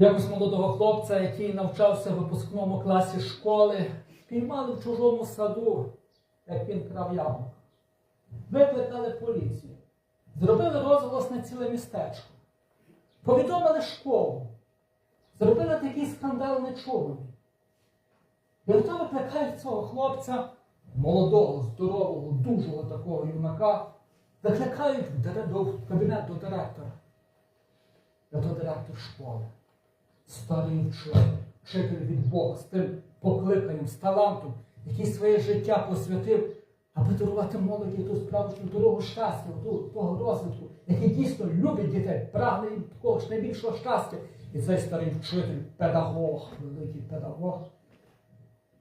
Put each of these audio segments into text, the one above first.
Якось молодого хлопця, який навчався в випускному класі школи, піймали в чужому саду, як він крав яблук. Викликали поліцію, зробили розголос на ціле містечко, повідомили школу, зробили такий скандал нечуваний. І ото викликають цього хлопця, молодого, здорового, дужого такого юнака, викликають в до- кабінет до директора. Ото директор школи. Старий вчитель, вчитель від Бога з тим покликанням, з талантом, який своє життя посвятив, аби дарувати молоді ту справжню дорогу щастя, ту, того розвитку, який дійсно любить дітей, прагне їм такого ж найбільшого щастя. І цей старий вчитель, педагог, великий педагог,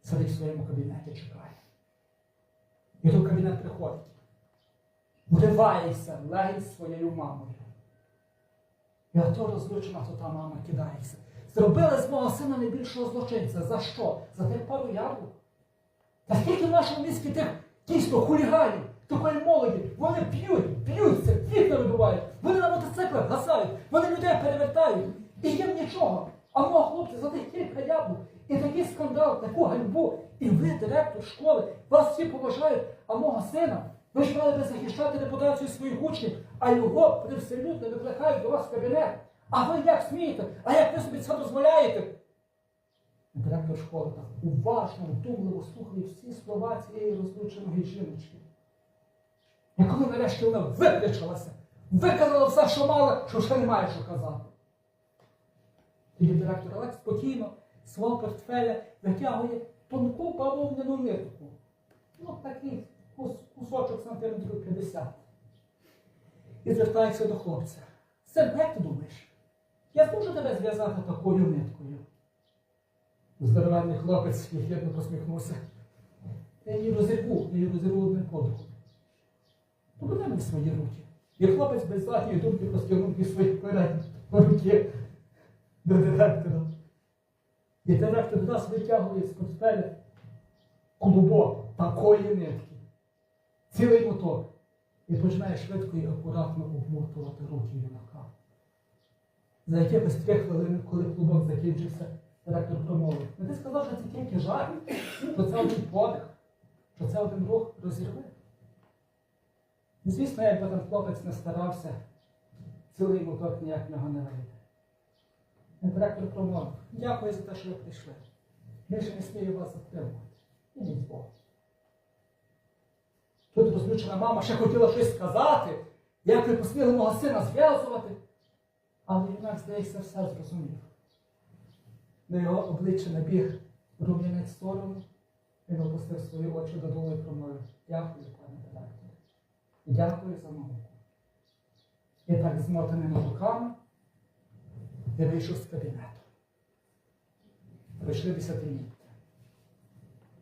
сидить в своєму кабінеті, чекає. І в кабінет приходить. Вривається легень своєю мамою. І ото розлючена, то та мама кидається. Зробили з мого сина найбільшого злочинця. За що? За тих пару яблук. Та скільки в нашому місті тих дійсно хуліганів, такої молоді, вони п'ють, б'ються, вікна вибивають, вони на мотоциклах гасають, вони людей перевертають. І їм нічого. А мого хлопця за тих кілька яблук. І такий скандал, таку ганьбу. І ви, директор школи, вас всі поважають, а мого сина, ви ж мали би захищати репутацію своїх учнів, а його привселюдно викликають до вас в кабінет. А ви як смієте? А як ви собі це дозволяєте? Директор школи так уважно, вдумливо слухає всі слова цієї розлученої жіночки. І коли нарешті вона викричалася, виказала все, що мала, що ще немає що казати. Тоді директор Олег спокійно свого портфеля витягує тонку бавовняну нитку. Ну, такий кус- кусочок сантиметрів 50. І звертається до хлопця. Син, як ти думаєш? Я зможу тебе зв'язати такою ниткою? Здоровенний хлопець єдно посміхнувся. Я її розірву, я її розірву одним подухом. Подай мені свої руки. І хлопець без задньої думки простягнув ті свої передні руки до директора. І директор нас витягує з портфеля клубок такої нитки. Цілий моток. І починає швидко і акуратно обмотувати руки. За якихось три хвилини, коли клубок закінчився, директор промовив. Ну ти сказав, що це тільки жарт, що це один подих, що це один рух розірве. І, Звісно, якби там хлопець не старався, цілий моток ніяк нього не вийде. Директор промовив. Дякую за те, що ви прийшли. Більше не смію вас затримувати. Ідіть з Богом. Тут розлючена мама ще хотіла щось сказати, як ви посміли мого сина зв'язувати. Але юнак, здається, все зрозумів. На його обличчя набіг рум'янець сорому, він опустив свої очі додолу і промовив. Дякую, пане директоре. Дякую за науку. І так змотаними руками я вийшов з кабінету. Пройшли десятиліття.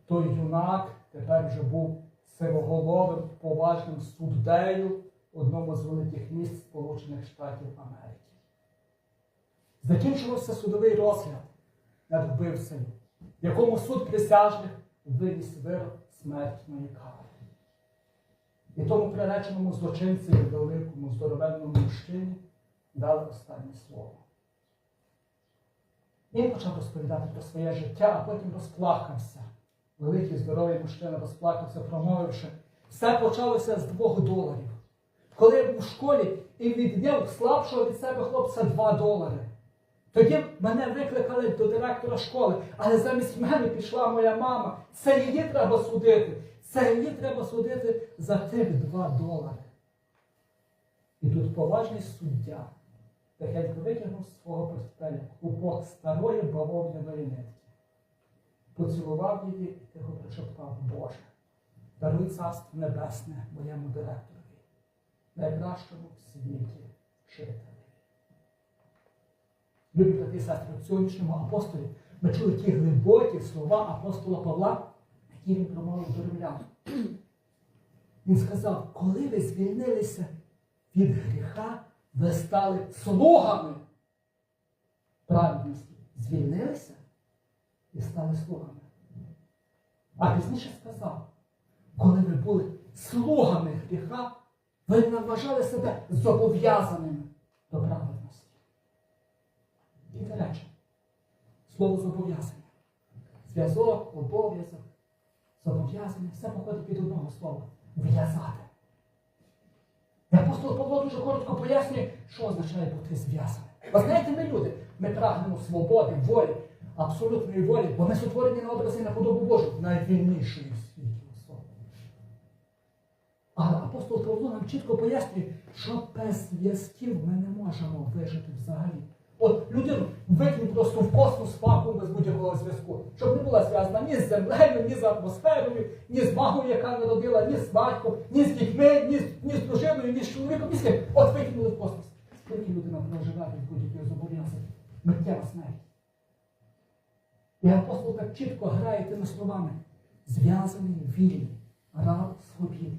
Той юнак тепер вже був сивоголовим поважним суддею одному з великих міст Сполучених Штатів Америки. Закінчувався судовий розгляд над вбивцею, в якому суд присяжних виніс вирок смертної кари. І тому приреченому злочинцеві великому здоровенному мужчині дали останнє слово. Він почав розповідати про своє життя, а потім розплакався. Великий здоровий мужчина розплакався, промовивши, все почалося з двох доларів. Коли я був в школі і відняв слабшого від себе хлопця два долари. Тоді мене викликали до директора школи, але замість мене пішла моя мама. Це її треба судити. Це її треба судити за тих два долари. І тут поважний суддя тихенько витягнув з свого портфеля купок старої бавовняної нитки. Поцілував її і тихо прошептав, Боже, даруй царство небесне моєму директорові, найкращому в світі вчителю. Любі брати і сестри, в сьогоднішньому апостолі ми чули ті глибокі слова апостола Павла, які він промовив до римлян. Він сказав, коли ви звільнилися від гріха, ви стали слугами праведності. Звільнилися і стали слугами. А пізніше сказав, коли ви були слугами гріха, ви не вважали себе зобов'язаними до праведності. І Слово зобов'язання. Зв'язок, обов'язок, зобов'язання, все походить від одного слова. В'язати. Апостол Павло дуже коротко пояснює, що означає бути зв'язаним. Ви знаєте, ми люди, ми прагнемо свободи, волі, абсолютної волі, бо ми сотворені на образи на подобу Божу, найвільнішої в світі особи. Але апостол Павло нам чітко пояснює, що без зв'язків ми не можемо вижити взагалі. От людину викинь просто в космос вакуум без будь-якого зв'язку, щоб не була зв'язана ні з землею, ні з атмосферою, ні з мамою, яка народила, ні з батьком, ні з дітьми, ні, з- ні з дружиною, ні з чоловіком, ні з ким. От викинули в космос. Скільки людина проживає від будь-яких зобов'язань? Миттєва смерть. І апостол так чітко грає тими словами. Зв'язаний, вільний, раб свобідний,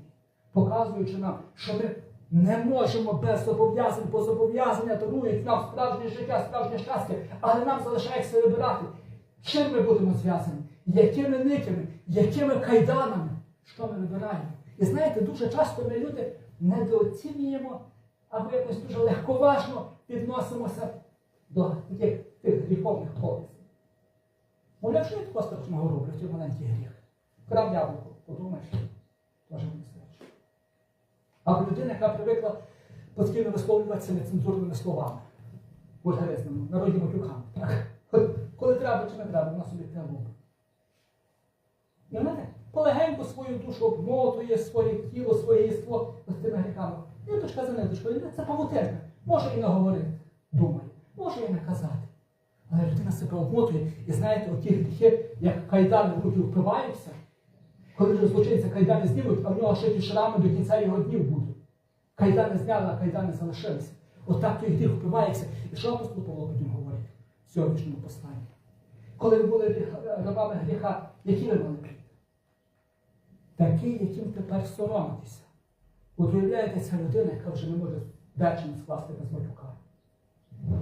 показуючи нам, що ми не можемо без зобов'язань, бо зобов'язання дарують нам справжнє життя, справжнє щастя, але нам залишається вибирати, чим ми будемо зв'язані, якими нитями, якими кайданами, що ми вибираємо. І знаєте, дуже часто ми люди недооцінюємо або якось дуже легковажно відносимося до таких тих гріховних повістей. Мовляв, що я страшного роблю, в цей маленький гріх. Крав яблуко, подумаєш, теж не Або людина, яка привикла постійно висловлюватися нецензурними словами, вульгаризними, народні матюками. Коли треба чи не треба, вона собі те робить. І полегенько свою душу обмотує, своє тіло, своє єство тими гріхами. Ниточка за ниточкою, це павутинка. Може і наговорити, думає, може і наказати. Але людина себе обмотує, і знаєте, оті гріхи, як кайдани в руки впиваються, коли злочинця кайдани знімуть, а в нього ще ті шрами до кінця його днів будуть. Кайдани зняли, а кайдани залишилися. Отак той гріх впивається. І що апостол Павло потім говорить в сьогоднішньому посланні? Коли ви були рабами гріха, які ви плід? Такий, яким тепер соромитися. От уявляєте, ця людина, яка вже не може дечим скласти без малюка.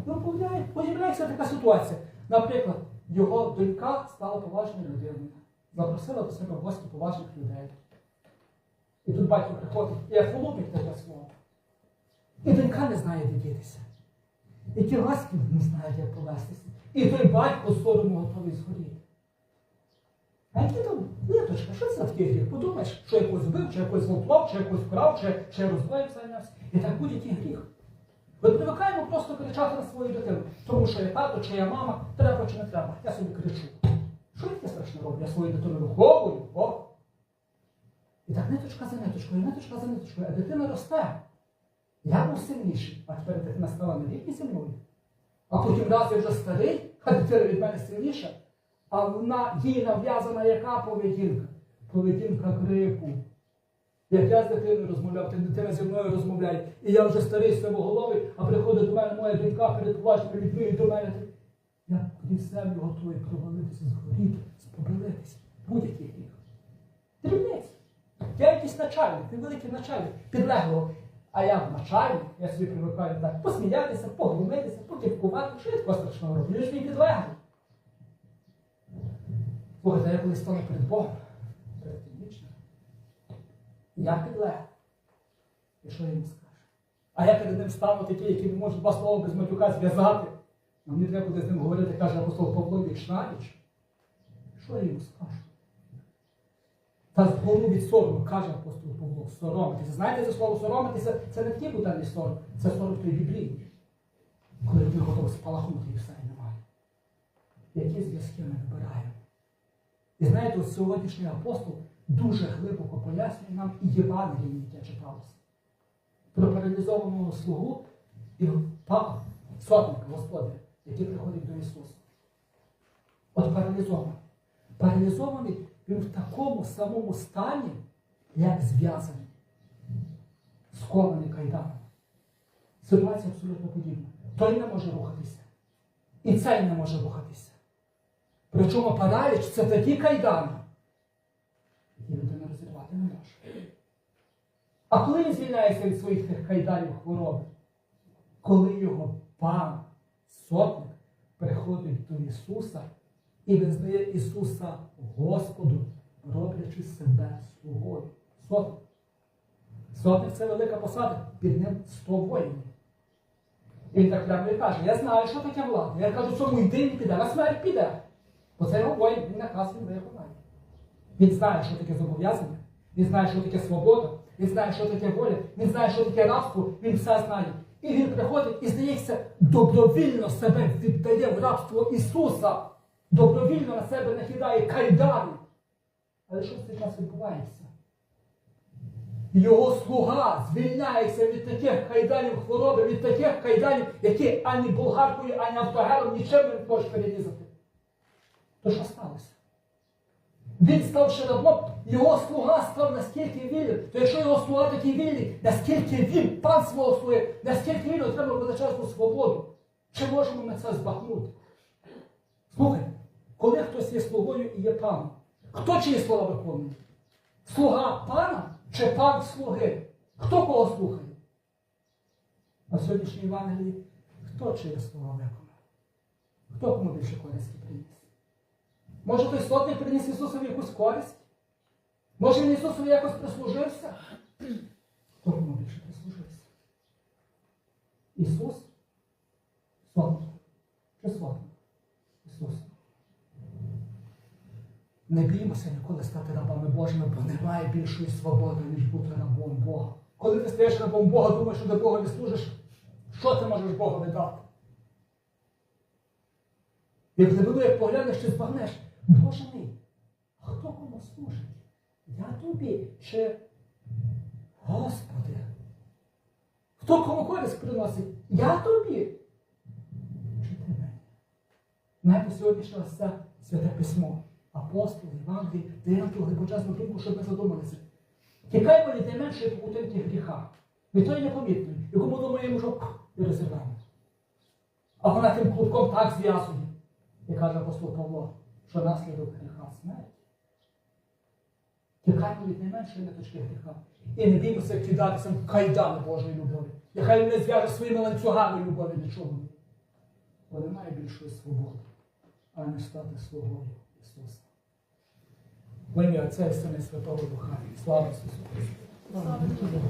Ну, появляється така ситуація. Наприклад, його донька стала поважною людиною, запросила до себе в гості поважних людей. І тут батько приходить і охолопить таке слово. І донька не знає, де дітися. І ті гості не знають, як повестися. І той батько сорому готовий згоріти. А які там ниточка, що це в гріх? Подумаєш, що якось вбив, чи якось злоплав, чи якось вкрав, чи, чи розбоєм зайнявся. І так будь-який гріх. Ми привикаємо просто кричати на свою дитину, тому що я тато, чи я мама, треба чи не треба. Я собі кричу. Що я роблю? Я свою дитину виховую, о. І так ниточка за ниточкою, ниточка за ниточкою, а дитина росте. Я був сильніший, а тепер дитина стала навіки зі мною. А потім раз я вже старий, а дитина від мене сильніша, а вона їй нав'язана яка поведінка? Поведінка крику. Як я з дитиною розмовляв, ти дитина зі мною розмовляє. І я вже старий сивоголовий, а приходить до мене моя донька перед поважними людьми і до мене. Я крізь землю готовий провалитися, згоріти, спобилитися. Будь-який гріх. Дрібниць. Я якийсь начальник, невеликий начальник, підлеглого. А я начальник, я собі привикаю так посміятися, поглумитися, покіпкувати, що я такого страшного роблю. Ж мій підлеглий. Слухайте, я колись стану перед Богом, перед тим вічним. Я підлеглий. І що я йому скажу? А я перед ним стану такий, який не може два слова без матюка зв'язати. А мені треба буде з ним говорити, каже апостол Павло віч на віч. Що я йому скажу? Та згору від сорому, каже апостол Павло, соромитися. Знаєте, це слово соромитися це не такий буденний сором, це сором той біблійний. Коли людина готова спалахнути і все і немає. Які зв'язки ми вибираємо? І знаєте, от сьогоднішній апостол дуже глибоко пояснює нам і Євангеліє, яке читалося. Про паралізованого слугу і папа, сотника, Господа, який приходить до Ісуса. От паралізований. Паралізований він в такому самому стані, як зв'язаний, скований кайданом. Ситуація абсолютно подібна. Той не може рухатися. І цей не може рухатися. Причому параліч це такі кайдани, які людина розірвати не може. А коли він звільняється від своїх тих кайданів хвороби? Коли його пан, сотник, приходить до Ісуса і визнає Ісуса Господу, роблячи себе слугою. Сотник. Сотник це велика посада, під ним 100 воїнів. І він так прямо і каже, я знаю, що таке влада. Я кажу, цьому йди він піде, на смерть піде. Бо це його воїн, він наказ він виконає. Він знає, що таке зобов'язання, він знає, що таке свобода, він знає, що таке воля, він знає, що таке рабство, він все знає. І він приходить і, здається, добровільно себе віддає в рабство Ісуса, добровільно на себе накидає кайдани. Але що в цей відбувається? Його слуга звільняється від таких кайданів хвороби, від таких кайданів, які ані болгаркою, ані автогером нічим не можеш перерізати. То що сталося? Він ставши рабом, його слуга став наскільки вільним. То якщо його слуга такий вільний, наскільки він, пан свого слуги, наскільки він отримав величезну свободу, чи можемо ми це збагнути? Слухай, коли хтось є слугою і є паном, хто чиї слова виконує? Слуга пана чи пан слуги? Хто кого слухає? А в сьогоднішній Євангелії хто чиє слова виконав? Хто кому більше користі приніс? Може той сотник приніс Ісусові якусь користь? Може він Ісусові якось прислужився? Хто кому більше прислужився? Ісус? Сотник. Чи сотник? Ісус. Не біймося ніколи стати рабами Божими, бо немає більшої свободи, ніж бути рабом Бога. Коли ти стаєш рабом Бога, думаєш, що до Бога не служиш, що ти можеш Богу не дати? Як тебе як поглянеш, чи збагнеш, Боже мій, хто кому служить? Я тобі чи Господи? Хто кому користь приносить? Я тобі? Чи ти мені? Знаєте, сьогодні це святе письмо. Апостоли, Євангелії, дає нам ту глибочезну думку, щоб ми задумалися. Тікаймо від найменшої павутинки гріха. Від тої непомітної, якому думаємо, що і розірвемо. А вона тим клубком так зв'язує, як каже апостол Павло, що наслідок гріха смерть. Від найменшої ниточки гріха. І не біймося кидатися в кайдани Божої любові. Нехай не зв'яже своїми ланцюгами любові до чого. Бо немає більшої свободи, а не стати слугою Ісуса. В ім'я Отця і Сина Святого Духа. Слава Ісусу Христу!